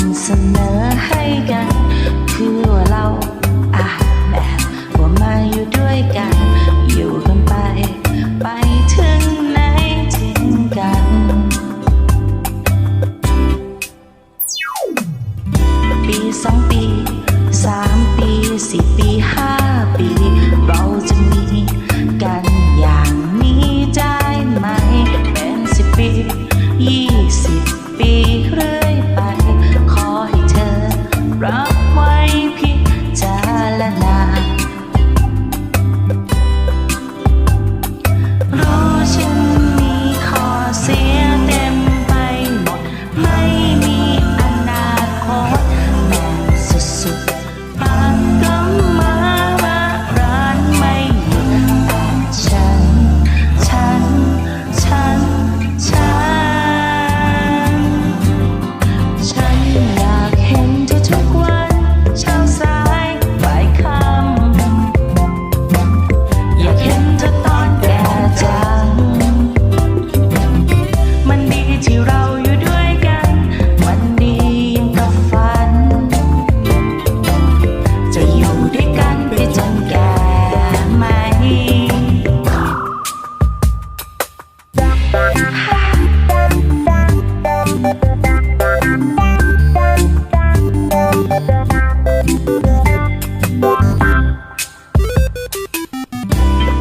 ำเสนอให้กันเพื่อเราอาแบบว่ามาอยู่ด้วยกัน อยู่กันไป ไปถึงไหนถึงกัน ปีสองปีสามปีสี่ป round.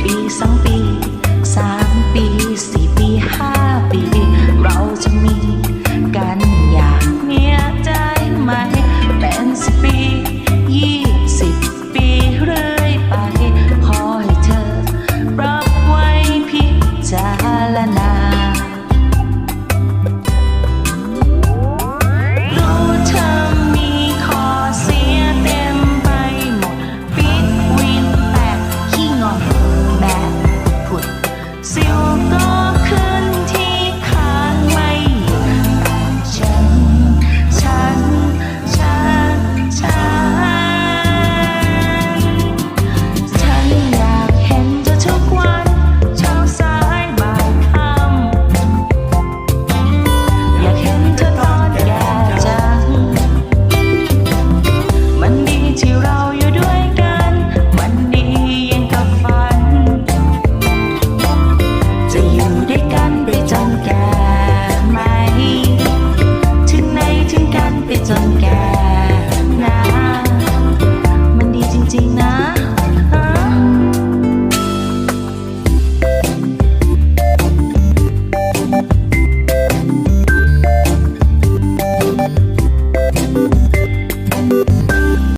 Isang